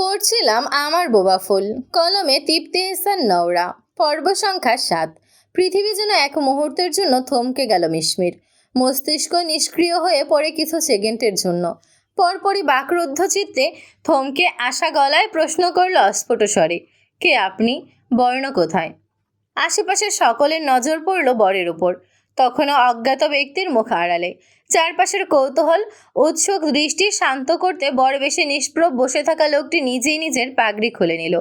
পড়ছিলাম আমার বোবা ফুল। কলমে তিপ্তে এহসান নওরা, পর্ব সংখ্যা সাত। পৃথিবী যেন এক মুহূর্তের জন্য থমকে গেল মিশমির। মস্তিষ্ক নিষ্ক্রিয় হয়ে পড়ে কিছু সেকেন্ডের জন্য। পরপরই বাকরুদ্ধ চিত্তে থমকে আসা গলায় প্রশ্ন করল অস্ফুট স্বরে কে আপনি? বর্ণ কোথায়? আশেপাশের সকলের নজর পড়ল বরের উপর। তখনও অজ্ঞাত ব্যক্তির মুখ আড়ালে। চারপাশের কৌতূহল, উৎসুক দৃষ্টি শান্ত করতে বড় বেশি নিষ্প্রভ বসে থাকা লোকটি নিজেই নিজের পাগড়ি খুলে নিল।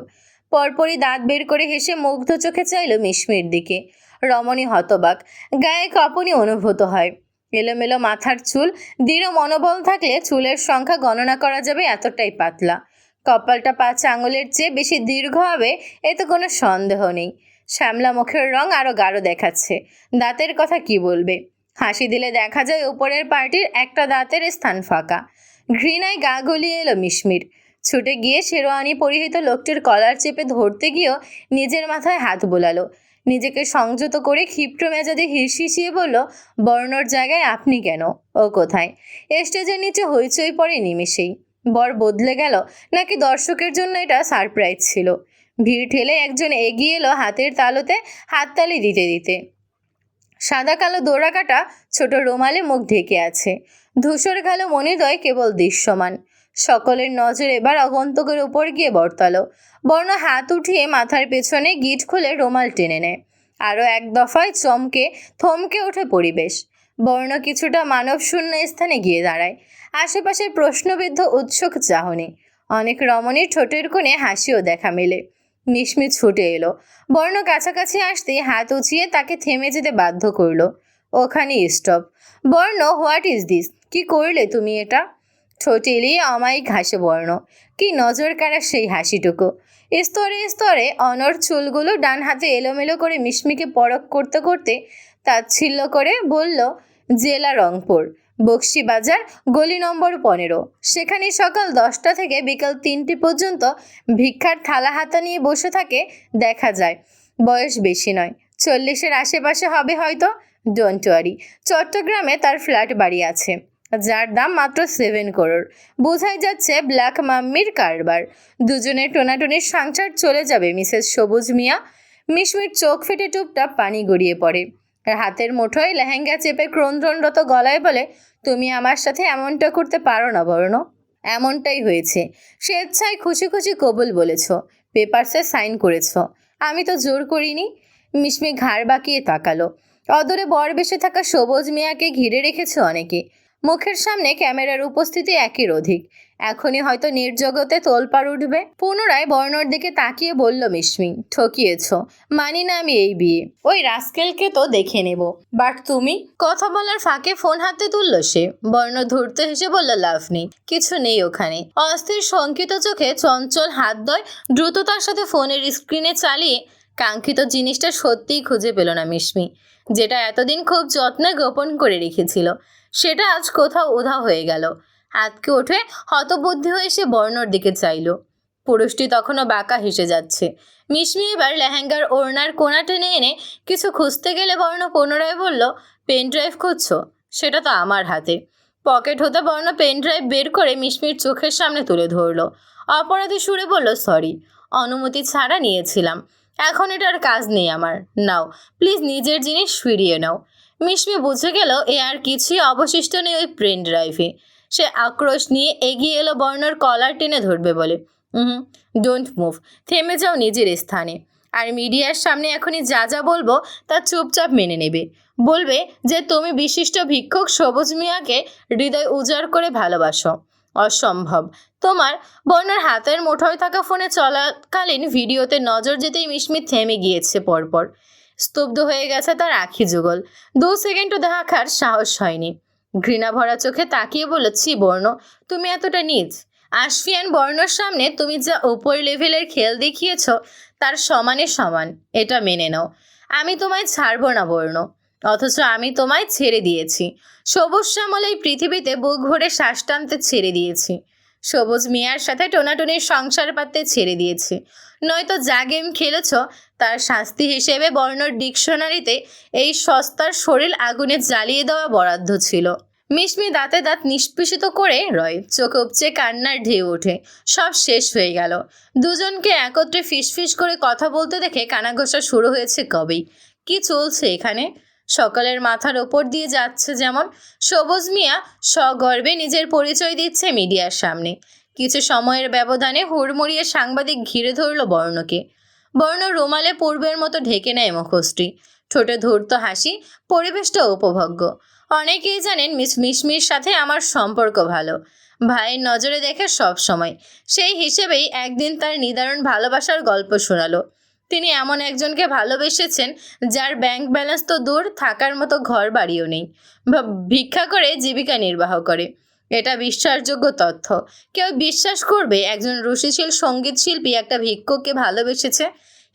পরপরই দাঁত বের করে হেসে মুগ্ধ চোখে চাইল মিশমির দিকে। রমণী হতবাক, গায়ে কাঁপুনি অনুভূত হয়। এলোমেলো মাথার চুল, দৃঢ় মনোবল থাকলে চুলের সংখ্যা গণনা করা যাবে এতটাই পাতলা। কপালটা পাঁচ আঙুলের চেয়ে বেশি দীর্ঘ হবে এতে কোনো সন্দেহ নেই। শ্যামলা মুখের রং আরও গাঢ় দেখাচ্ছে। দাঁতের কথা কি বলবে? হাসি দিলে দেখা যায় উপরের পার্টির একটা দাঁতের স্থান ফাঁকা। ঘৃণায় গা গলিয়ে এলো মিশমির। ছুটে গিয়ে শেরওয়ানি পরিহিত লোকটির কলার চেপে ধরতে গিয়েও নিজের মাথায় হাত বোলালো। নিজেকে সংযত করে ক্ষিপ্র মেজাজে হিসিয়ে বলল, বর্ণর জায়গায় আপনি কেন? ও কোথায়? স্টেজের নিচে হইচই পড়ে নিমেষেই। বর বদলে গেল, নাকি দর্শকের জন্য এটা সারপ্রাইজ ছিল? ভিড় ঠেলে একজন এগিয়ে এলো হাতের তালুতে হাততালি দিতে দিতে। সাদা কালো দোড়া কাটা ছোট রুমালে মুখ ঢেকে আছে। ধূসর কালো মণিদয় কেবল দৃশ্যমান। সকলের নজর এবার অগন্তকের উপর গিয়ে বর্তালো। বর্ণ হাত উঠিয়ে মাথার পেছনে গিট খুলে রুমাল টেনে নেয়। আরও এক দফায় চমকে, থমকে ওঠে পরিবেশ। বর্ণ কিছুটা মানবশূন্য স্থানে গিয়ে দাঁড়ায়। আশেপাশের প্রশ্নবিদ্ধ উৎসুক চাহনি। অনেক রমণীর ঠোঁটের কোণে হাসিও দেখা মেলে। মিশমিশ ছুটে এলো। বর্ণ কাছাকাছি আসতে হাত উঁচিয়ে তাকে থেমে যেতে বাধ্য করল। ওখানে স্টপ বর্ণ হোয়াট ইজ দিস কি করলে তুমি এটা? ঠোঁট এলিয়ে অমায়িক হাসে বর্ণ। কি নজর কাড়া সেই হাসিটুকু? স্তরে স্তরে অনর চুলগুলো ডান হাতে এলোমেলো করে মিশমিকে পরক করতে করতে তাচ্ছিল্য করে বলল, জেলা রংপুর। বক্সিবাজার, গলি নম্বর পনেরো। সেখানে সকাল দশটা থেকে বিকাল তিনটে পর্যন্ত ভিক্ষার থালা হাতা নিয়ে বসে থাকে দেখা যায়। বয়স বেশি নয়। চল্লিশের আশেপাশে হবে হয়তো ডোন্ট ওয়ারি চট্টগ্রামে তার ফ্ল্যাট বাড়ি আছে, যার দাম মাত্র সেভেন করোড়। বোঝাই যাচ্ছে ব্ল্যাক মাম্মির কারবার। দুজনের টোনাটনির সংসার চলে যাবে মিসেস সবুজ মিয়া। মিশমির চোখ ফেটে টুপটাপ পানি গড়িয়ে পড়ে। হাতের মুঠোয় লেহেঙ্গা চেপে ক্রন্দনরত গলায় বলে, তুমি আমার সাথে এমনটা করতে পারো না, বর্ণ। এমনটাই হয়েছে। স্বেচ্ছায় খুশি খুশি কবুল বলেছ, পেপারসে সাইন করেছ। আমি তো জোর করিনি। মিশমি ঘাড় বাঁকিয়ে তাকালো। অদূরে বর বেশে থাকা সবুজ মিয়াকে ঘিরে রেখেছে অনেকে। মুখের সামনে ক্যামেরার উপস্থিতি একের অধিক। এখনই হয়তো নির্জগতে তোলপাড় উঠবে। পুনরায় বর্ণর দিকে তাকিয়ে বলল মিশমি ঠকিয়েছ। মানি না আমি এই বিয়ে। ওই রাস্কেলকে তো দেখে নেব। বাট তুমি? কথা বলার ফাঁকে ফোন হাতে তুলল সে। বর্ণ ধরতে হেসে বলল, লাভ নেই, কিছু নেই ওখানে। অস্থির শঙ্কিত চোখে চঞ্চল হাত দয় দ্রুততার সাথে ফোনের স্ক্রিনে চালিয়ে কাঙ্ক্ষিত জিনিসটা সত্যিই খুঁজে পেল না মিশমি যেটা এতদিন খুব যত্নে গোপন করে রেখেছিল। সেটা আজ কোথাও উধাও হয়ে গেল। হাতকে উঠে হতবুদ্ধি হয়ে সে বর্ণর দিকে চাইল। পুরুষটি তখনও বাঁকা হেসে যাচ্ছে। মিশমি এবার লেহেঙ্গার ওড়নার কোনা টেনে এনে কিছু খুঁজতে গেলে বর্ণ পুনরায় বলল পেন ড্রাইভ খুঁজছো? সেটা তো আমার হাতে। পকেট হতে বর্ণ পেন ড্রাইভ বের করে মিশমির চোখের সামনে তুলে ধরলো। অপরাধী সুরে বলল সরি অনুমতি ছাড়া নিয়েছিলাম। এখন এটার কাজ নেই আমার। নাও প্লিজ নিজের জিনিস ফিরিয়ে নাও। মিশমি বুঝে গেল, এ আর কিছুই অবশিষ্ট নেই ওই পেন ড্রাইভে সে আক্রোশ নিয়ে এগিয়ে এলো বর্ণর কলার টেনে ধরবে বলে। হুম ডোন্ট মুভ থেমে যাও নিজের স্থানে। আর মিডিয়ার সামনে এখনই যা যা বলব তা চুপচাপ মেনে নেবে। বলবে যে, তুমি বিশিষ্ট ভিক্ষুক সবুজ মিয়াকে হৃদয় উজাড় করে ভালোবাসো। অসম্ভব। তোমার বর্ণার হাতের মুঠোয় থাকা ফোনে চলাকালীন ভিডিওতে নজর যেতেই মিশমি থেমে গিয়েছে পরপর। স্তব্ধ হয়ে গেছে তার আখি যুগল। দু সেকেন্ডও দেখার সাহস হয়নি। ঘৃণা ভরা চোখে তাকিয়ে বলেছি বর্ণ, তুমি এতটা নিজ। আশফিয়ান বর্ণর সামনে তুমি যা ওপর লেভেলের খেল দেখিয়েছ, তার সমানে সমান, এটা মেনে নাও। আমি তোমায় ছাড়ব না বর্ণ, অথচ আমি তোমায় ছেড়ে দিয়েছি। সবুজ শ্যামল এই পৃথিবীতে বুক ভরে শ্বাস টানতে ছেড়ে দিয়েছি। সবুজ মিয়ার সাথে টোনাটুনির সংসার পাততে ছেড়ে দিয়েছে। নয়তো যা গেম খেলেছ, তার শাস্তি হিসেবে বর্ণর ডিকশনারিতে এই সস্তার শরীর আগুনে জ্বালিয়ে দেওয়া বরাদ্দ ছিল। মিশমি দাঁতে দাঁত নিষ্পেষিত করে রয়, চোখ উপচে কান্নার ঢেউ ওঠে। সব শেষ হয়ে গেল। দুজনকে একত্রে ফিসফিস করে কথা বলতে দেখে কানাঘষা শুরু হয়েছে কবেই? কি চলছে এখানে? সকালের মাথার ওপর দিয়ে যাচ্ছে যেমন। সবুজ মিয়া সগর্বে নিজের পরিচয় দিচ্ছে মিডিয়ার সামনে। কিছু সময়ের ব্যবধানে হুড়মুড়িয়ে সাংবাদিক ঘিরে ধরল বর্ণকে। বর্ণ রুমালে পূর্বের মতো ঢেকে নেয় মুখোশটি ঠোঁটে ধূর্ত হাসি, পরিবেশটা উপভোগ্য। অনেকেই জানেন মিস মিশমির সাথে আমার সম্পর্ক ভালো। ভাইয়ের নজরে দেখে সব সময়। সেই হিসেবেই একদিন তার নিদারুণ ভালোবাসার গল্প শোনালো। তিনি এমন একজনকে ভালোবেসেছেন যার ব্যাংক ব্যালেন্স তো দূর, থাকার মতো ঘর বাড়িও নেই। ভিক্ষা করে জীবিকা নির্বাহ করে। এটা বিশ্বাসযোগ্য তথ্য। কেউ বিশ্বাস করবে একজন রুচিশীল সংগীত শিল্পী একটা ভিক্ষুককে ভালোবেসেছে?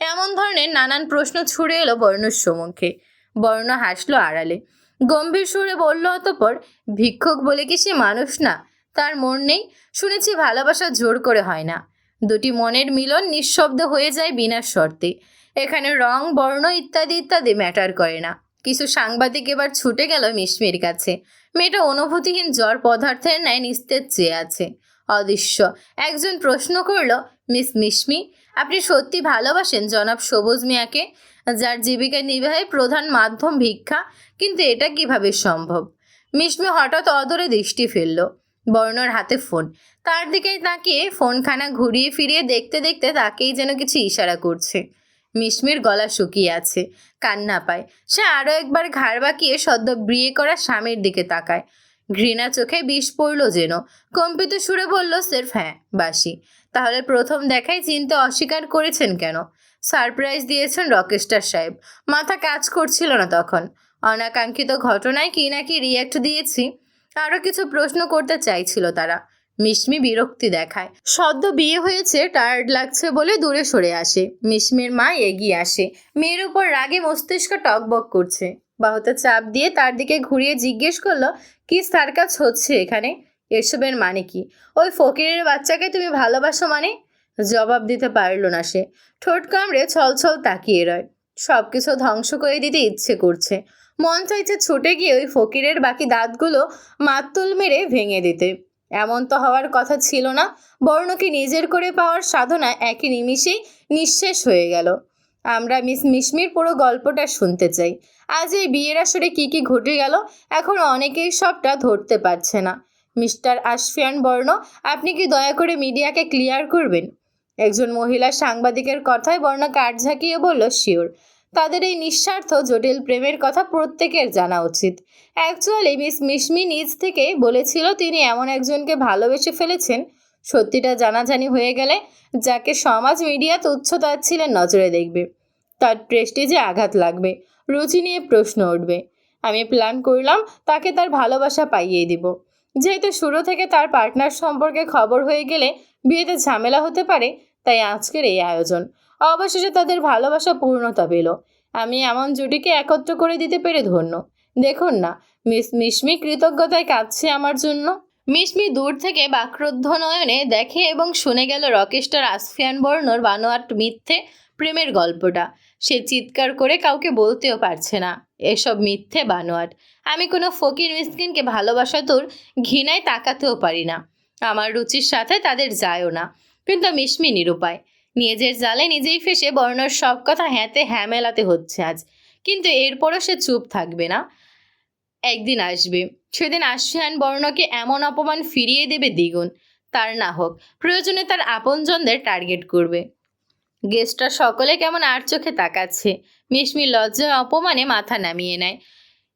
এমন ধরনের নানান প্রশ্ন ছুড়ে এলো বর্ণর সম্মুখে। বর্ণ হাসলো আড়ালে। গম্ভীর সুরে বলল অতপর, ভিক্ষুক বলে কি সে মানুষ না? তার মন নেই? শুনেছি ভালোবাসা জোর করে হয় না। দুটি মনের মিলন নিঃশব্দ হয়ে যায় বিনা শর্তে। এখানে রং, বর্ণ ইত্যাদি ইত্যাদি ম্যাটার করে না। কিছু সাংবাদিক এবার ছুটে গেল মিশমির কাছে। মেয়েটা অনুভূতিহীন জ্বর পদার্থের ন্যায় নিস্তেজ চেয়ে আছে। অদৃশ্য। একজন প্রশ্ন করল, মিস মিশমি, আপনি সত্যি ভালোবাসেন জনাব সবুজ মিয়াকে? যার জীবিকা নির্বাহের প্রধান মাধ্যম ভিক্ষা, কিন্তু এটা কীভাবে সম্ভব? মিশমি হঠাৎ অদরে দৃষ্টি ফেলল। বর্ণর হাতে ফোন তার দিকেই তাকিয়ে ফোনখানা ঘুরিয়ে ফিরিয়ে দেখতে দেখতে তাকেই যেন কিছু ইশারা করছে। মিশমির গলা শুকিয়ে আছে, কান্না পায়। সে আরও একবার ঘাড় বাঁকিয়ে সদ্য বিয়ে করা স্বামীর দিকে তাকায়। ঘৃণা চোখে বিষ পড়ল যেন। কম্পিত সুরে বলল, সেরফ হ্যাঁ বাসি। তাহলে প্রথম দেখাই চিনতে অস্বীকার করেছেন কেন? সারপ্রাইজ দিয়েছেন রকেস্টার সাহেব। মাথা কাজ করছিল না তখন। অনাকাঙ্ক্ষিত ঘটনায় কি না কি রিয়াক্ট দিয়েছি। আরও কিছু প্রশ্ন করতে চাইছিল তারা। মিশমি বিরক্তি দেখায়। সদ্য বিয়ে হয়েছে, টায়ার্ড লাগছে বলে দূরে সরে আসে। মিশমির মা এগিয়ে আসে। মেয়ের উপর রাগে মস্তিষ্ক টকবক করছে। বাহুতে চাপ দিয়ে তার দিকে ঘুরিয়ে জিজ্ঞেস করল, কি সার্কাস হচ্ছে এখানে? এসবের মানে কি? ওই ফকিরের বাচ্চাকে তুমি ভালোবাসো মানে? জবাব দিতে পারল না সে। ঠোঁট কামড়ে ছলছল তাকিয়ে রয়। সব কিছু ধ্বংস করে দিতে ইচ্ছে করছে। মন চাইছে ছুটে গিয়ে ওই ফকিরের বাকি দাঁতগুলো মাতুল মেরে ভেঙে দিতে। এমন তো হওয়ার কথা ছিল না, বর্ণকে নিজের করে পাওয়ার সাধনা একই নিমিষেই নিঃশেষ হয়ে গেল। আমরা মিস মিশমির পুরো গল্পটা শুনতে চাই। আজ এই বিয়ের আসরে কী কী ঘটে গেল, এখন অনেকেই সবটা ধরতে পারছে না। মিস্টার আশফিয়ান বর্ণ, আপনি কি দয়া করে মিডিয়াকে ক্লিয়ার করবেন? একজন মহিলা সাংবাদিকের কথায় বর্ণ কাঠ ঝাঁকিয়ে বলল, শিওর। তাদের এই নিঃস্বার্থ, জটিল প্রেমের কথা প্রত্যেকের জানা উচিত। অ্যাকচুয়ালি মিস মিশমি নিজ থেকে বলেছিল, তিনি এমন একজনকে ভালোবেসে ফেলেছেন। সত্যিটা জানাজানি হয়ে গেলে যাকে সমাজ মিডিয়া তুচ্ছ তাচ্ছিলেন নজরে দেখবে। তার প্রেস্টিজে আঘাত লাগবে। রুচি নিয়ে প্রশ্ন উঠবে। আমি প্ল্যান করলাম, তাকে তার ভালোবাসা পাইয়ে দিব। যেহেতু শুরু থেকে তার পার্টনার সম্পর্কে খবর হয়ে গেলে বিয়েতে ঝামেলা হতে পারে, তাই আজকের এই আয়োজন। অবশেষে তাদের ভালোবাসা পূর্ণতা পেল। আমি এমন জুটিকে একত্র করে দিতে পেরে ধন্য। দেখুন না, মিস, মিশমি কৃতজ্ঞতায় কাঁদছে আমার জন্য। মিশমি দূর থেকে বাক্রুদ্ধ নয়নে দেখে এবং শুনে গেল রকেস্টার আসফিয়ান বর্ণর বানোয়াট মিথ্যে প্রেমের গল্পটা। সে চিৎকার করে কাউকে বলতেও পারছে না, এসব মিথ্যে বানোয়াট। আমি কোনো ফকির মিসকিনকে ভালোবাসা তোর ঘৃণায় তাকাতেও পারি না। আমার রুচির সাথে তাদের যায়ও না। কিন্তু মিশমি নিরুপায়। নিজের জালে নিজেই ফেসে বর্ণর সব কথা হ্যাঁতে হ্যাঁ মেলাতে হচ্ছে আজ। কিন্তু এরপরও সে চুপ থাকবে না। একদিন আসবে। সেদিন আশিয়ান বর্ণকে এমন অপমান ফিরিয়ে দেবে দ্বিগুণ। তার না হোক, প্রয়োজনে তার আপনজনদের টার্গেট করবে। গেস্টরা সকলে কেমন আর চোখে তাকাচ্ছে। মিশমি লজ্জা অপমানে মাথা নামিয়ে নেয়।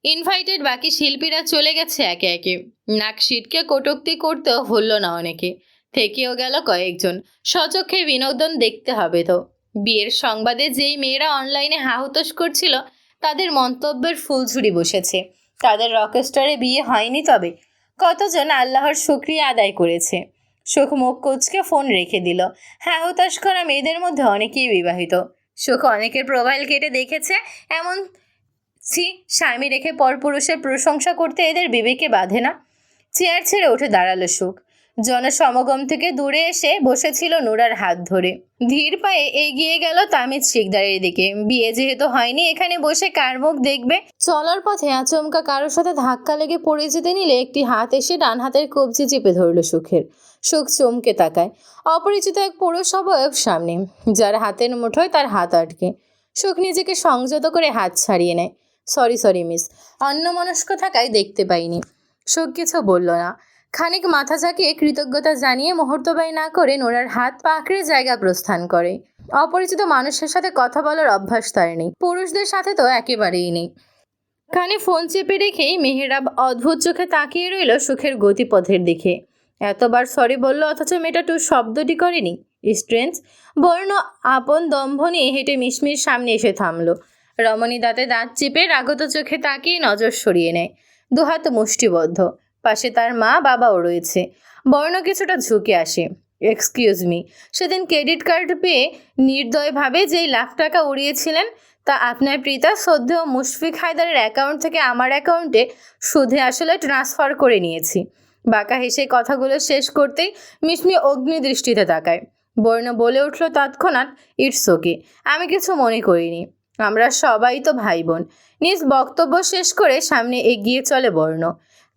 ইনভাইটেড বাকি শিল্পীরা চলে গেছে একে একে। নাক সিটকে কটুক্তি করতেও ভুলল না অনেকে। থেকেও গেল কয়েকজন। সচক্ষে বিনোদন দেখতে হবে তো। বিয়ের সংবাদে যেই মেয়েরা অনলাইনে হাহুতোষ করছিল, তাদের মন্তব্যের ফুলঝুরি বসেছে। তাদের রকেস্টারে বিয়ে হয়নি তবে। কতজন আল্লাহর শুক্রিয়া আদায় করেছে। সুখ মুখ কুচকে ফোন রেখে দিল। হ্যাঁ হতাশ করা মেয়েদের মধ্যে অনেকেই বিবাহিত। সুখ অনেকের প্রোফাইল কেটে দেখেছে, এমন ছি, স্বামী রেখে পরপুরুষের প্রশংসা করতে এদের বিবেকে বাঁধে না। চেয়ার ছেড়ে উঠে দাঁড়াল সুখ। জনসমাগম থেকে দূরে এসে বসেছিল নুরার হাত ধরে। ধীর পায়ে এগিয়ে গেল তামিজ শিকদারের দিকে। বিয়ে যেহেতু হয়নি, এখানে বসে কার মুখ দেখবে? চলার পথে আচমকা কারোর সাথে ধাক্কা লেগে পড়ে যেতে নিলে একটি হাত এসে ডান হাতের কবজি চেপে ধরল সুখের। সুখ চমকে তাকায়। অপরিচিত এক পুরুষ অবয়ব সামনে, যার হাতের মুঠোয় তার হাত আটকে। সুখ নিজেকে সংযত করে হাত ছাড়িয়ে নেয়। সরি সরি, মিস, অন্যমনস্ক থাকায় দেখতে পাইনি। সুখ কিছু বলল না। খানিক মাথা ঝাঁকিয়ে কৃতজ্ঞতা জানিয়ে মুহূর্ত ব্যয় না করে নোরার হাত পাকড়ে জায়গা প্রস্থান করে। অপরিচিত মানুষের সাথে কথা বলার অভ্যাস তার নেই। পুরুষদের সাথে তো একেবারেই নেই। কানে ফোন চেপে রেখেই মেহেরাব অদ্ভুত চোখে তাকিয়ে রইল সুখের গতিপথের দিকে। এতবার সরি বলল, অথচ মেয়েটা টু শব্দটি করেনি। স্ট্রেঞ্জ বর্ণ আপন দম্ভ নিয়ে হেঁটে মিশমির সামনে এসে থামলো। রমণী দাঁতে দাঁত চেপে রাগত চোখে তাকিয়ে নজর সরিয়ে নেয়। দুহাত মুষ্টিবদ্ধ। পাশে তার মা, বাবাও রয়েছে। বর্ণ কিছুটা ঝুঁকে আসে। এক্সকিউজ মি সেদিন ক্রেডিট কার্ড পেয়ে নির্দয়ভাবে যেই লাখ টাকা উড়িয়েছিলেন, তা আপনার পিতা শ্রদ্ধেয় মুশফিক হায়দারের অ্যাকাউন্ট থেকে আমার অ্যাকাউন্টে সুদে আসলে ট্রান্সফার করে নিয়েছি। বাঁকা হেসে কথাগুলো শেষ করতেই মিশমি অগ্নিদৃষ্টিতে তাকায়। বর্ণ বলে উঠল, তৎক্ষণাৎ ইটস ওকে আমি কিছু মনে করিনি। আমরা সবাই তো ভাই বোন। নিজ বক্তব্য শেষ করে সামনে এগিয়ে চলে বর্ণ।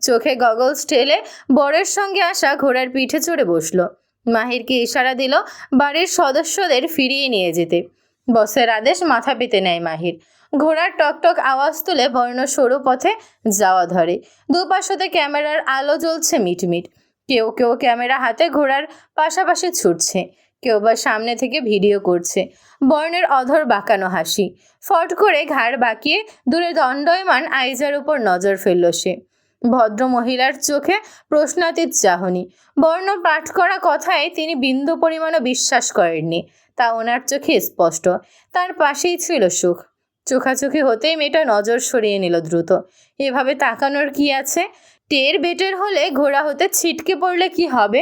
চোখে গগলস ঠেলে বরের সঙ্গে আসা ঘোড়ার পিঠে চড়ে বসল। মাহিরকে ইশারা দিল বাড়ির সদস্যদের ফিরিয়ে নিয়ে যেতে। বসের আদেশ মাথা পেতে নেয় মাহির। ঘোড়ার টকটক আওয়াজ তুলে বর্ণ সরু পথে যাওয়া ধরে। দুপাশতে ক্যামেরার আলো জ্বলছে মিটমিট। কেউ কেউ ক্যামেরা হাতে ঘোড়ার পাশাপাশি ছুটছে। কেউ বা সামনে থেকে ভিডিও করছে। বর্ণের অধর বাঁকানো হাসি। ফট করে ঘাড় বাঁকিয়ে দূরে দণ্ডয়মান আইজার উপর নজর ফেলল সে। ভদ্র মহিলার চোখে প্রশ্নাতীত চাহনি। বর্ণ পাঠ করা কথায় তিনি বিন্দু পরিমাণও বিশ্বাস করেননি, তা ওনার চোখে স্পষ্ট। তার পাশেই ছিল সুখ। চোখাচোখি হতেই মেয়েটা নজর সরিয়ে নিল দ্রুত। এভাবে তাকানোর কি আছে? টের বেটের হলে ঘোড়া হতে ছিটকে পড়লে কি হবে?